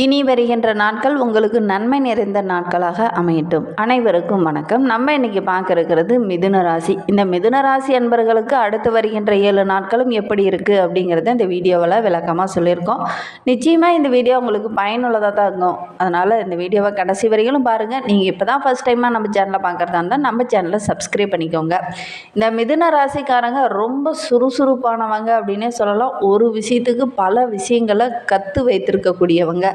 இனி வருகின்ற நாட்கள் உங்களுக்கு நன்மை நிறைந்த நாட்களாக அமையட்டும். அனைவருக்கும் வணக்கம். நம்ம இன்னைக்கு பார்க்க இருக்கிறது மிதுன ராசி. இந்த மிதுன ராசி அன்பர்களுக்கு அடுத்து வருகின்ற ஏழு நாட்களும் எப்படி இருக்குது அப்படிங்கிறத இந்த வீடியோவில் விளக்கமாக சொல்லியிருக்கோம். நிச்சயமாக இந்த வீடியோ உங்களுக்கு பயனுள்ளதாக தான் இருக்கும். அதனால் இந்த வீடியோவை கடைசி வரையிலும் பாருங்கள் நீங்கள் இப்போ தான் ஃபஸ்ட் டைமாக நம்ம சேனலை பார்க்குறதா இருந்தால் நம்ம சேனலை சப்ஸ்கிரைப் பண்ணிக்கோங்க. இந்த மிதுன ராசிக்காரங்க ரொம்ப சுறுசுறுப்பானவங்க அப்படின்னே சொல்லலாம். ஒரு விஷயத்துக்கு பல விஷயங்களை கற்று வைத்திருக்கக்கூடியவங்க.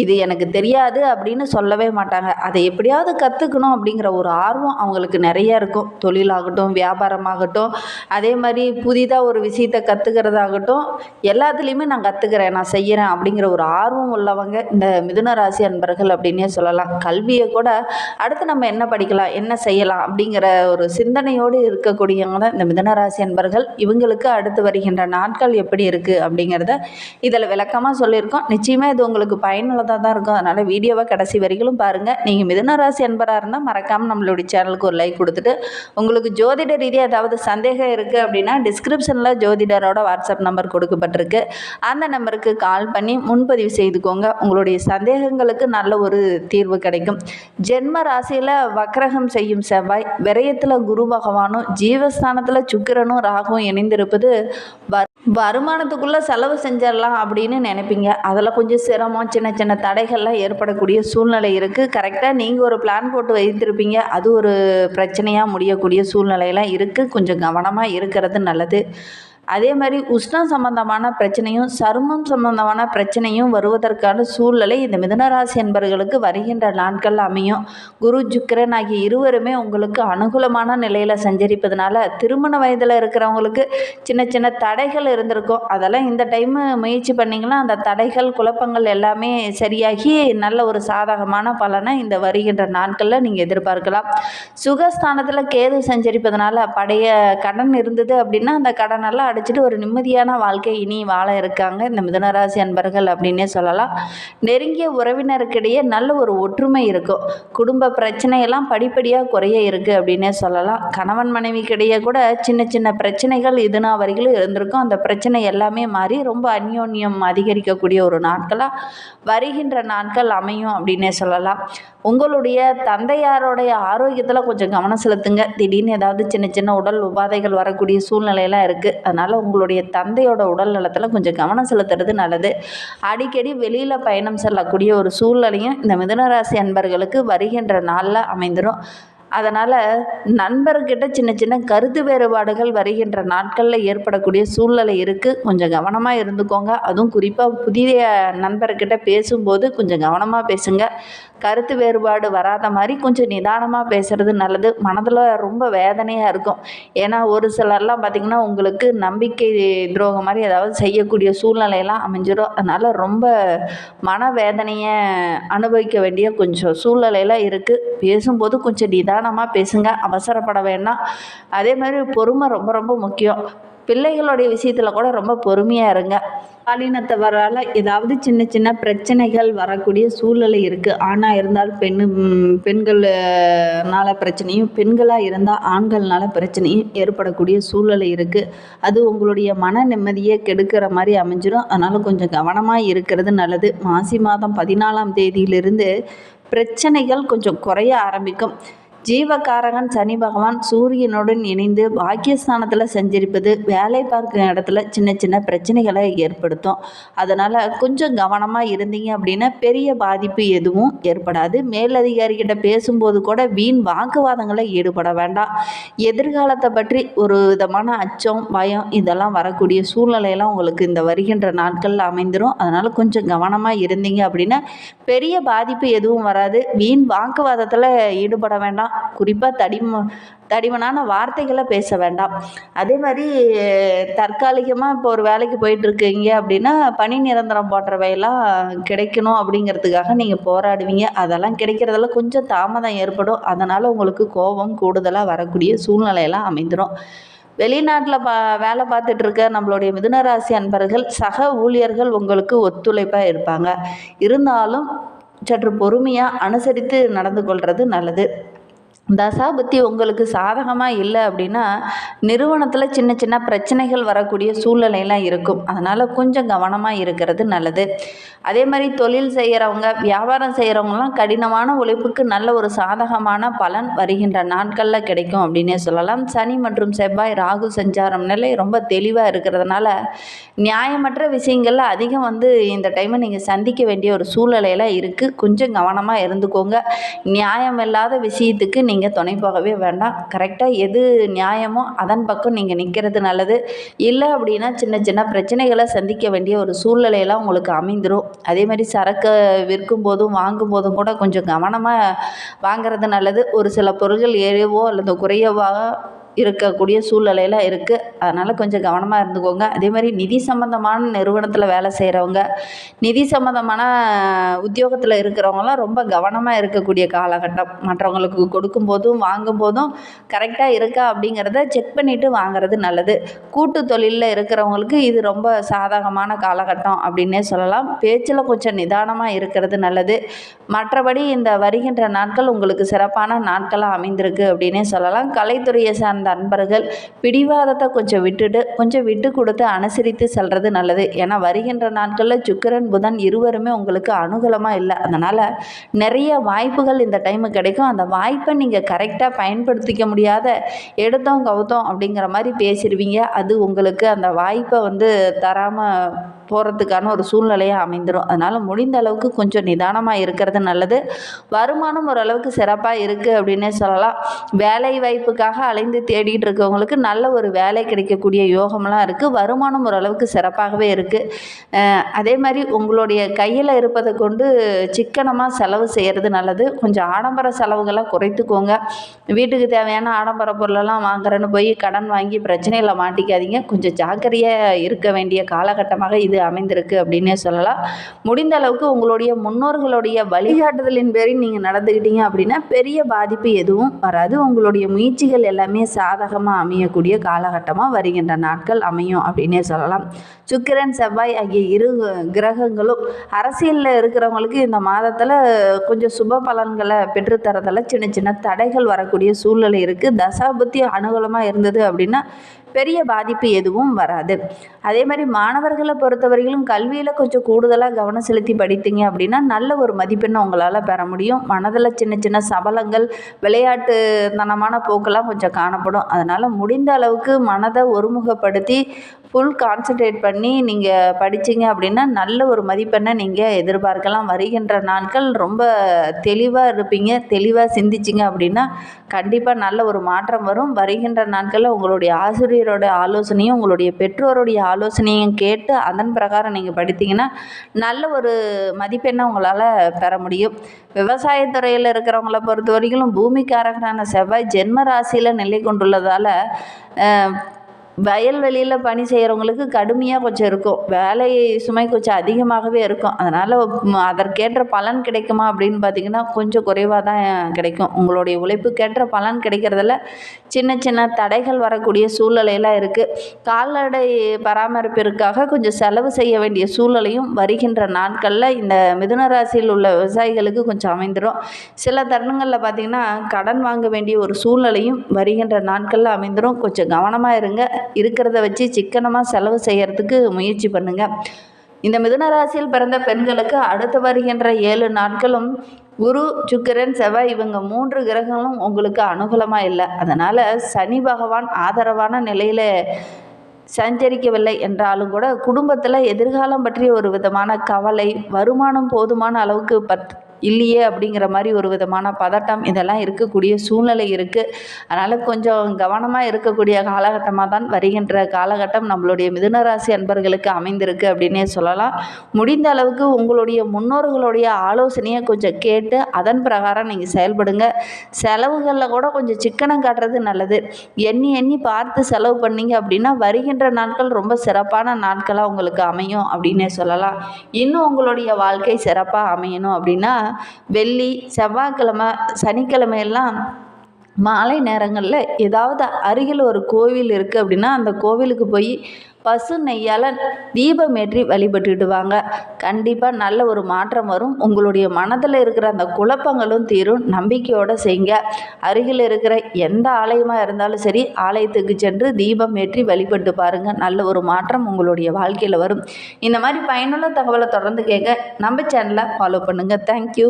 இது எனக்கு தெரியாது அப்படின்னு சொல்லவே மாட்டாங்க. அதை எப்படியாவது கற்றுக்கணும் அப்படிங்கிற ஒரு ஆர்வம் அவங்களுக்கு நிறைய இருக்கும். தொழிலாகட்டும் வியாபாரமாகட்டும் அதே மாதிரி புதிதாக ஒரு விஷயத்தை கற்றுக்கிறதாகட்டும் எல்லாத்துலேயுமே நான் கற்றுக்கிறேன் நான் செய்கிறேன் அப்படிங்கிற ஒரு ஆர்வம் உள்ளவங்க இந்த மிதுன ராசி அன்பர்கள் அப்படின்னே சொல்லலாம். கல்வியை கூட அடுத்து நம்ம என்ன படிக்கலாம் என்ன செய்யலாம் அப்படிங்கிற ஒரு சிந்தனையோடு இருக்கக்கூடியவங்க தான் இந்த மிதுன ராசி அன்பர்கள். இவங்களுக்கு அடுத்து வருகின்ற நாட்கள் எப்படி இருக்குது அப்படிங்கிறத இதில் விளக்கமாக சொல்லியிருக்கோம். நிச்சயமாக இது உங்களுக்கு பயனுள்ளதாக தான் இருக்கும். அதனால் வீடியோவை கடைசி வரைக்கும் பாருங்கள் நீங்கள் மிதுன ராசி அன்பராக இருந்தால் மறக்காமல் நம்மளுடைய சேனலுக்கு ஒரு லைக் கொடுத்துட்டு உங்களுக்கு ஜோதிட ரீதியாக ஏதாவது சந்தேகம் இருக்குது அப்படின்னா டிஸ்கிரிப்ஷனில் ஜோதிடரோட வாட்ஸ்அப் நம்பர் கொடுக்கப்பட்டிருக்கு. அந்த நம்பருக்கு கால் பண்ணி முன்பதிவு செய்துக்கோங்க. உங்களுடைய சந்தேகங்களுக்கு நல்ல ஒரு தீர்வு கிடைக்கும். ஜென்ம ராசியில் வக்ரகம் செய்யும் செவ்வாய் விரயத்தில் குரு பகவானும் ஜீவஸ்தானத்தில் சுக்கிரனும் ராகும் இணைந்திருப்பது வருமானத்துக்குள்ளே செலவு செஞ்சிடலாம் அப்படின்னு நினைப்பீங்க. அதில் கொஞ்சம் சிரமம் சின்ன சின்ன தடைகள்லாம் ஏற்படக்கூடிய சூழ்நிலை இருக்குது கரெக்டாக நீங்கள் ஒரு பிளான் போட்டு வைத்திருப்பீங்க. அது ஒரு பிரச்சனையாக முடியக்கூடிய சூழ்நிலையெல்லாம் இருக்குது கொஞ்சம் கவனமாக இருக்கிறது நல்லது. அதே மாதிரி உஷ்ணம் சம்பந்தமான பிரச்சனையும் சருமம் சம்பந்தமான பிரச்சனையும் வருவதற்கான சூழ்நிலை இந்த மிதனராசி என்பவர்களுக்கு வருகின்ற நாட்கள் அமையும். குரு சுக்கிரன் ஆகிய இருவருமே உங்களுக்கு அனுகூலமான நிலையில் சஞ்சரிப்பதனால திருமண வயதில் இருக்கிறவங்களுக்கு சின்ன சின்ன தடைகள் இருந்திருக்கும். அதெல்லாம் இந்த டைமு முயற்சி பண்ணிங்கன்னா அந்த தடைகள் குழப்பங்கள் எல்லாமே சரியாகி நல்ல ஒரு சாதகமான பலனை இந்த வருகின்ற நாட்களில் நீங்கள் எதிர்பார்க்கலாம். சுகஸ்தானத்தில் கேது சஞ்சரிப்பதனால பழைய கடன் இருந்தது அப்படின்னா அந்த கடனெல்லாம் அடைச்சிட்டு ஒரு நிம்மதியான வாழ்க்கை இனி வாழ இருக்காங்க இந்த மிதனராசி அன்பர்கள் அப்படின்னே சொல்லலாம். நெருங்கிய உறவினருக்கிடையே நல்ல ஒரு ஒற்றுமை இருக்கும். குடும்ப பிரச்சனையெல்லாம் படிப்படியாக குறைய இருக்குது அப்படின்னே சொல்லலாம். கணவன் மனைவிக்கிடையே கூட சின்ன சின்ன பிரச்சனைகள் இதுனா வரைகளும் இருந்திருக்கும். அந்த பிரச்சனை எல்லாமே மாறி ரொம்ப அந்யோன்யம் அதிகரிக்கக்கூடிய ஒரு நாட்களாக வருகின்ற நாட்கள் அமையும் அப்படின்னே சொல்லலாம். உங்களுடைய தந்தையாரோடைய ஆரோக்கியத்தில் கொஞ்சம் கவனம் செலுத்துங்க. திடீர்னு ஏதாவது சின்ன சின்ன உடல் உபாதைகள் வரக்கூடிய சூழ்நிலையெல்லாம் இருக்குது அதனால் அதனால் உங்களுடைய தந்தையோட உடல் நலத்தில் கொஞ்சம் கவனம் செலுத்துறது நல்லது. அடிக்கடி வெளியில் பயணம் செல்லக்கூடிய ஒரு சூழ்நிலையும் இந்த மிதனராசி அன்பர்களுக்கு வருகின்ற நாளில் அமைந்துடும் அதனால் நண்பர்கிட்ட சின்ன சின்ன கருத்து வேறுபாடுகள் வருகின்ற நாட்களில் ஏற்படக்கூடிய சூழ்நிலை இருக்குது கொஞ்சம் கவனமாக இருந்துக்கோங்க. அதுவும் குறிப்பாக புதிய நண்பர்கிட்ட பேசும்போது கொஞ்சம் கவனமாக பேசுங்க. கருத்து வேறுபாடு வராத மாதிரி கொஞ்சம் நிதானமாக பேசுகிறது நல்லது. மனதில் ரொம்ப வேதனையாக இருக்கும். ஏன்னா ஒரு சிலர்லாம் பார்த்திங்கன்னா உங்களுக்கு நம்பிக்கை துரோகம் மாதிரி ஏதாவது செய்யக்கூடிய சூழ்நிலையெல்லாம் அமைஞ்சிடும் அதனால் ரொம்ப மனவேதனையை அனுபவிக்க வேண்டிய கொஞ்சம் சூழ்நிலையெல்லாம் இருக்குது பேசும்போது கொஞ்சம் நிதானமாக பேசுங்க அவசரப்பட வேண்டாம். அதே மாதிரி பொறுமை ரொம்ப ரொம்ப முக்கியம். பிள்ளைகளுடைய விஷயத்தில் கூட ரொம்ப பொறுமையாக இருங்க. பாலினத்தவரால் ஏதாவது சின்ன சின்ன பிரச்சனைகள் வரக்கூடிய சூழ்நிலை இருக்குது ஆணாக இருந்தால் பெண்ணு பெண்கள்னால பிரச்சனையும் பெண்களாக இருந்தால் ஆண்கள்னால பிரச்சனையும் ஏற்படக்கூடிய சூழ்நிலை இருக்குது அது உங்களுடைய மன நிம்மதியை கெடுக்கிற மாதிரி அமைஞ்சிடும் அதனால் கொஞ்சம் கவனமாக இருக்கிறது நல்லது. மாசி மாதம் பதினாலாம் தேதியிலிருந்து பிரச்சனைகள் கொஞ்சம் குறைய ஆரம்பிக்கும். ஜீவகாரகன் சனி பகவான் சூரியனுடன் இணைந்து பாக்கியஸ்தானத்தில் செஞ்சிருப்பது வேலை பார்க்குற இடத்துல சின்ன சின்ன பிரச்சனைகளை ஏற்படுத்தும். அதனால் கொஞ்சம் கவனமாக இருந்தீங்க அப்படின்னா பெரிய பாதிப்பு எதுவும் ஏற்படாது. மேலதிகாரிகிட்ட பேசும்போது கூட வீண் வாக்குவாதங்களை ஈடுபட வேண்டாம். எதிர்காலத்தை பற்றி ஒரு விதமான அச்சம் பயம் இதெல்லாம் வரக்கூடிய சூழ்நிலையெல்லாம் உங்களுக்கு இந்த வருகின்ற நாட்களில் அமைந்துடும் அதனால் கொஞ்சம் கவனமாக இருந்தீங்க அப்படின்னா பெரிய பாதிப்பு எதுவும் வராது. வீண் வாக்குவாதத்தில் ஈடுபட வேண்டாம். குறிப்பாக தடிம தடிமனான வார்த்தைகளை பேச வேண்டாம். அதே மாதிரி தற்காலிகமாக இப்போ ஒரு வேலைக்கு போயிட்டுருக்கீங்க அப்படின்னா பணி நிரந்தரம் போன்றவையெல்லாம் கிடைக்கணும் அப்படிங்கிறதுக்காக நீங்கள் போராடுவீங்க. அதெல்லாம் கிடைக்கிறதெல்லாம் கொஞ்சம் தாமதம் ஏற்படும். அதனால் உங்களுக்கு கோபம் கூடுதலாக வரக்கூடிய சூழ்நிலையெல்லாம் அமைந்துடும் வெளிநாட்டில் பா வேலை பார்த்துட்டு இருக்க நம்மளுடைய மிதுனராசி அன்பர்கள் சக ஊழியர்கள் உங்களுக்கு ஒத்துழைப்பாக இருப்பாங்க. இருந்தாலும் சற்று பொறுமையாக அனுசரித்து நடந்து கொள்வது நல்லது. தசாபுத்தி உங்களுக்கு சாதகமாக இல்லை அப்படின்னா நிறுவனத்தில் சின்ன சின்ன பிரச்சனைகள் வரக்கூடிய சூழ்நிலையெல்லாம் இருக்கும். அதனால் கொஞ்சம் கவனமாக இருக்கிறது நல்லது. அதே மாதிரி தொழில் செய்கிறவங்க வியாபாரம் செய்கிறவங்கலாம் கடினமான உழைப்புக்கு நல்ல ஒரு சாதகமான பலன் வருகின்ற நாட்களில் கிடைக்கும் அப்படின்னே சொல்லலாம். சனி மற்றும் செவ்வாய் ராகு சஞ்சாரம் நிலை ரொம்ப தெளிவாக இருக்கிறதுனால நியாயமற்ற விஷயங்களில் அதிகம் வந்து இந்த டைமை நீங்கள் சந்திக்க வேண்டிய ஒரு சூழ்நிலையெல்லாம் இருக்குது கொஞ்சம் கவனமாக இருந்துக்கோங்க. நியாயம் இல்லாத விஷயத்துக்கு நீங்கள் நீங்கள் துணை போகவே வேண்டாம். கரெக்டாக எது நியாயமோ அதன் பக்கம் நீங்கள் நிற்கிறது நல்லது. இல்லை அப்படின்னா சின்ன சின்ன பிரச்சனைகளை சந்திக்க வேண்டிய ஒரு சூழ்நிலையெல்லாம் உங்களுக்கு அமைந்துடும் அதே மாதிரி சரக்கு விற்கும் போதும் வாங்கும் போதும் கூட கொஞ்சம் கவனமாக வாங்குறது நல்லது. ஒரு சில பொருட்கள் ஏறவோ அல்லது குறையவோ இருக்கக்கூடிய சூழ்நிலையில் இருக்குது அதனால் கொஞ்சம் கவனமாக இருந்துக்கோங்க. அதே மாதிரி நிதி சம்மந்தமான நிறுவனத்தில் வேலை செய்கிறவங்க நிதி சம்மந்தமான உத்தியோகத்தில் இருக்கிறவங்களாம் ரொம்ப கவனமாக இருக்கக்கூடிய காலகட்டம். மற்றவங்களுக்கு கொடுக்கும்போதும் வாங்கும்போதும் கரெக்டாக இருக்கா அப்படிங்கிறத செக் பண்ணிவிட்டு வாங்குறது நல்லது. கூட்டு தொழிலில் இருக்கிறவங்களுக்கு இது ரொம்ப சாதகமான காலகட்டம் அப்படின்னே சொல்லலாம். பேச்சில் கொஞ்சம் நிதானமாக இருக்கிறது நல்லது. மற்றபடி இந்த வருகின்ற நாட்கள் உங்களுக்கு சிறப்பான நாட்களாக அமைந்திருக்கு அப்படின்னே சொல்லலாம். கலைத்துறையை சார்ந்த அன்பர்கள் பிடிவாதத்தை கொஞ்சம் விட்டுட்டு கொஞ்சம் விட்டு கொடுத்து அனுசரித்து செல்வது நல்லது. ஏன்னா வருகின்ற நாட்களில் சுக்கிரன் புதன் இருவருமே உங்களுக்கு அனுகூலமாக இல்லை. அதனால் நிறைய வாய்ப்புகள் இந்த டைமு கிடைக்கும். அந்த வாய்ப்பை நீங்கள் கரெக்டாக பயன்படுத்திக்க முடியாத எடுத்தோம் கவுத்தோம் அப்படிங்கிற மாதிரி பேசிடுவீங்க. அது உங்களுக்கு அந்த வாய்ப்பை வந்து தராமல் போகிறதுக்கான ஒரு சூழ்நிலையாக அமைந்துடும் அதனால் முடிந்த அளவுக்கு கொஞ்சம் நிதானமாக இருக்கிறது நல்லது. வருமானம் ஓரளவுக்கு சிறப்பாக இருக்குது அப்படின்னே சொல்லலாம். வேலை வாய்ப்புக்காக அலைந்து தேடிட்டு இருக்கவங்களுக்கு நல்ல ஒரு வேலை கிடைக்கக்கூடிய யோகம்லாம் இருக்குது வருமானம் ஓரளவுக்கு சிறப்பாகவே இருக்குது அதே மாதிரி உங்களுடைய கையில் இருப்பதை கொண்டு சிக்கனமாக செலவு செய்கிறது நல்லது. கொஞ்சம் ஆடம்பர செலவுகளை குறைத்துக்கோங்க. வீட்டுக்கு தேவையான ஆடம்பர பொருளெல்லாம் வாங்குறேன்னு போய் கடன் வாங்கி பிரச்சனையில் மாட்டிக்காதீங்க. கொஞ்சம் ஜாக்கிரதையாக இருக்க வேண்டிய காலகட்டமாக இது அமைந்திருக்கு அப்படின்னே சொல்லலாம். முடிந்த அளவுக்கு உங்களுடைய முன்னோர்களுடைய வழிகாட்டுதலின் பேரில் நீங்கள் நடந்துக்கிட்டீங்க அப்படின்னா பெரிய பாதிப்பு எதுவும் வராது. உங்களுடைய முயற்சிகள் எல்லாமே சாதகமாக அமையக்கூடிய காலகட்டமாக வருகின்ற நாட்கள் அமையும் அப்படின்னே சொல்லலாம். சுக்கிரன் செவ்வாய் ஆகிய இரு கிரகங்களும் அரசியலில் இருக்கிறவங்களுக்கு இந்த மாதத்தில் கொஞ்சம் சுப பலன்களை பெற்றுத்தரதில் சின்ன சின்ன தடைகள் வரக்கூடிய சூழ்நிலை இருக்குது தசாபுத்தி அனுகூலமாக இருந்தது அப்படின்னா பெரிய பாதிப்பு எதுவும் வராது. அதே மாதிரி மாணவர்களை பொறுத்தவரையிலும் கல்வியில் கொஞ்சம் கூடுதலாக கவனம் செலுத்தி படித்தீங்க அப்படின்னா நல்ல ஒரு மதிப்பெண்ணை உங்களால் பெற முடியும். மனதில் சின்ன சின்ன சபலங்கள் விளையாட்டுத்தனமான போக்கெல்லாம் கொஞ்சம் காணப்படும். அதனால் முடிந்த அளவுக்கு மனதை ஒருமுகப்படுத்தி ஃபுல் கான்சன்ட்ரேட் பண்ணி நீங்கள் படித்தீங்க அப்படின்னா நல்ல ஒரு மதிப்பெண்ணை நீங்கள் எதிர்பார்க்கலாம். வருகின்ற நாட்கள் ரொம்ப தெளிவாக இருப்பீங்க தெளிவாக சிந்திச்சிங்க அப்படின்னா கண்டிப்பாக நல்ல ஒரு மாற்றம் வரும். வருகின்ற நாட்களில் உங்களுடைய ஆசிரியரோட ஆலோசனையும் உங்களுடைய பெற்றோருடைய ஆலோசனையும் கேட்டு அதன் பிரகாரம் நீங்கள் படித்தீங்கன்னா நல்ல ஒரு மதிப்பெண்ணை உங்களால் பெற முடியும். விவசாயத்துறையில் இருக்கிறவங்கள பொறுத்த வரைக்கும் பூமிக்காரகனான செவ்வாய் ஜென்ம ராசியில் நிலை கொண்டுள்ளதால் வயல்வெளியில் பணி செய்கிறவங்களுக்கு கடுமையாக கொஞ்சம் இருக்கும். வேலை சுமை கொஞ்சம் அதிகமாகவே இருக்கும். அதனால் அதற்கேற்ற பலன் கிடைக்குமா அப்படின்னு பார்த்திங்கன்னா கொஞ்சம் குறைவாக தான் கிடைக்கும். உங்களுடைய உழைப்புக்கேற்ற பலன் கிடைக்கிறதில்ல சின்ன சின்ன தடைகள் வரக்கூடிய சூழ்நிலையெல்லாம் இருக்குது கால்நடை பராமரிப்பிற்காக கொஞ்சம் செலவு செய்ய வேண்டிய சூழ்நிலையும் வருகின்ற நாட்களில் இந்த மிதுன ராசியில் உள்ள விவசாயிகளுக்கு கொஞ்சம் அமைந்துடும் சில தருணங்களில் பார்த்திங்கன்னா கடன் வாங்க வேண்டிய ஒரு சூழ்நிலையும் வருகின்ற நாட்களில் அமைந்துடும் கொஞ்சம் கவனமாக இருங்க. இருக்கிறத வச்சு சிக்கனமாக செலவு செய்கிறதுக்கு முயற்சி பண்ணுங்கள் இந்த மிதுன ராசியில் பிறந்த பெண்களுக்கு அடுத்து வருகின்ற ஏழு நாட்களும் குரு சுக்கிரன் செவ்வாய் இவங்க மூன்று கிரகங்களும் உங்களுக்கு அனுகூலமாக இல்லை. அதனால் சனி பகவான் ஆதரவான நிலையில் சஞ்சரிக்கவில்லை என்றாலும் கூட குடும்பத்தில் எதிர்காலம் பற்றிய ஒரு விதமான கவலை வருமானம் போதுமான அளவுக்கு பத் இல்லையே அப்படிங்கிற மாதிரி ஒரு விதமான பதட்டம் இதெல்லாம் இருக்கக்கூடிய சூழ்நிலை இருக்குது அதனால் கொஞ்சம் கவனமாக இருக்கக்கூடிய காலகட்டமாக தான் வருகின்ற காலகட்டம் நம்மளுடைய மிதுனராசி அன்பர்களுக்கு அமைந்திருக்கு அப்படின்னே சொல்லலாம். முடிந்த அளவுக்கு உங்களுடைய முன்னோர்களுடைய ஆலோசனையை கொஞ்சம் கேட்டு அதன் பிரகாரம் நீங்கள் செயல்படுங்க. செலவுகளில் கூட கொஞ்சம் சிக்கனம் காட்டுறது நல்லது. எண்ணி எண்ணி பார்த்து செலவு பண்ணீங்க அப்படின்னா வருகின்ற நாட்கள் ரொம்ப சிறப்பான நாட்களாக உங்களுக்கு அமையும் அப்படின்னே சொல்லலாம். இன்னும் உங்களுடைய வாழ்க்கை சிறப்பாக அமையணும் அப்படின்னா வெள்ளி செவ்வாய்க்கிழமை சனிக்கிழமையெல்லாம் மாலை நேரங்களில் ஏதாவது அருகில் ஒரு கோவில் இருக்குது அப்படின்னா அந்த கோவிலுக்கு போய் பசு நெய்யால் தீபமேற்றி வழிபட்டுட்டு வாங்க கண்டிப்பாக நல்ல ஒரு மாற்றம் வரும். உங்களுடைய மனதில் இருக்கிற அந்த குழப்பங்களும் தீரும். நம்பிக்கையோடு செய்யுங்க அருகில் இருக்கிற எந்த ஆலயமாக இருந்தாலும் சரி ஆலயத்துக்கு சென்று தீபம் ஏற்றி வழிபட்டு பாருங்கள் நல்ல ஒரு மாற்றம் உங்களுடைய வாழ்க்கையில் வரும். இந்த மாதிரி பயனுள்ள தகவலை தொடர்ந்து கேட்க நம்ம சேனலை ஃபாலோ பண்ணுங்கள் தேங்க்யூ